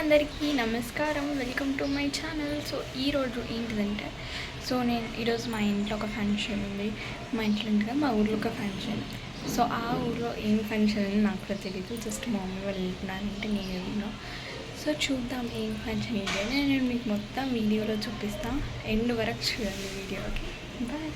అందరికీ నమస్కారం. Welcome to my channel so ఈరోజు ఏంటిదంటే సో నేను ఈరోజు మా ఇంట్లో ఒక ఫంక్షన్ ఉంది. మా ఇంట్లో ఉంటుంది? మా ఊర్లో ఒక ఫంక్షన్ సో ఆ ఊర్లో ఏం ఫంక్షన్ అని నాకు తెలియదు జస్ట్ మా మమ్మీ వాళ్ళు వెళ్తున్నారంటే నేను వెళ్ళినా. సో చూద్దాం ఏం ఫంక్షన్ ఏంటి అని. నేను మీకు మొత్తం వీడియోలో చూపిస్తాను ఎండ్ వరకు చూడండి వీడియోకి. బాయ్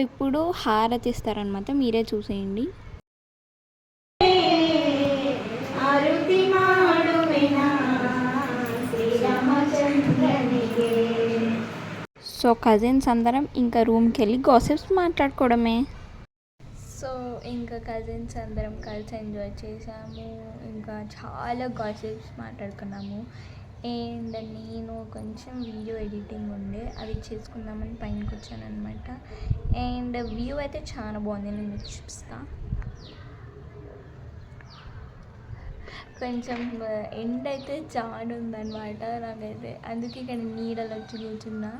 ఇప్పుడు హారతి ఇస్తారనమాట మీరే చూసేయండి. సో కజిన్స్ అందరం ఇంకా రూమ్కి వెళ్ళి గాసిప్స్ మాట్లాడుకోవడమే. సో ఇంకా కజిన్స్ అందరం కలిసి ఎంజాయ్ చేసాము. ఇంకా చాలా గాసెప్స్ మాట్లాడుకున్నాము. అండ్ నేను కొంచెం వీడియో ఎడిటింగ్ ఉండే అది చేసుకుందామని పైనకి వచ్చాను అనమాట అండ్ వ్యూ అయితే చాలా బాగుంది నేను మీకు చూపిస్తా. కొంచెం ఎండ్ అయితే చాలా ఉందన్నమాట నాకైతే. అందుకే ఇక్కడ నీడలు వచ్చి కూర్చున్నా.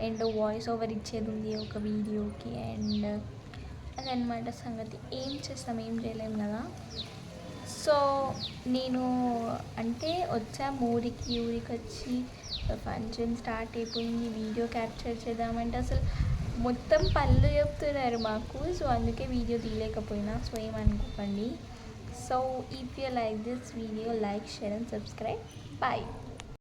అండ్ వాయిస్ ఓవర్ ఇచ్చేది ఉంది ఒక వీడియోకి. అండ్ అదనమాట సంగతి. ఏం చేస్తాం? ఏం చేయలేం కదా? సో నేను అంటే వచ్చా ఊరికి ఊరికి వచ్చి ఫంక్షన్ స్టార్ట్ అయిపోయింది వీడియో క్యాప్చర్ చేద్దామంటే అసలు మొత్తం పళ్ళు చెప్తున్నారు మాకు. సో అందుకే వీడియో తీయలేకపోయినా. సో ఏమనుకోకండి. So if you like this video like share and subscribe. Bye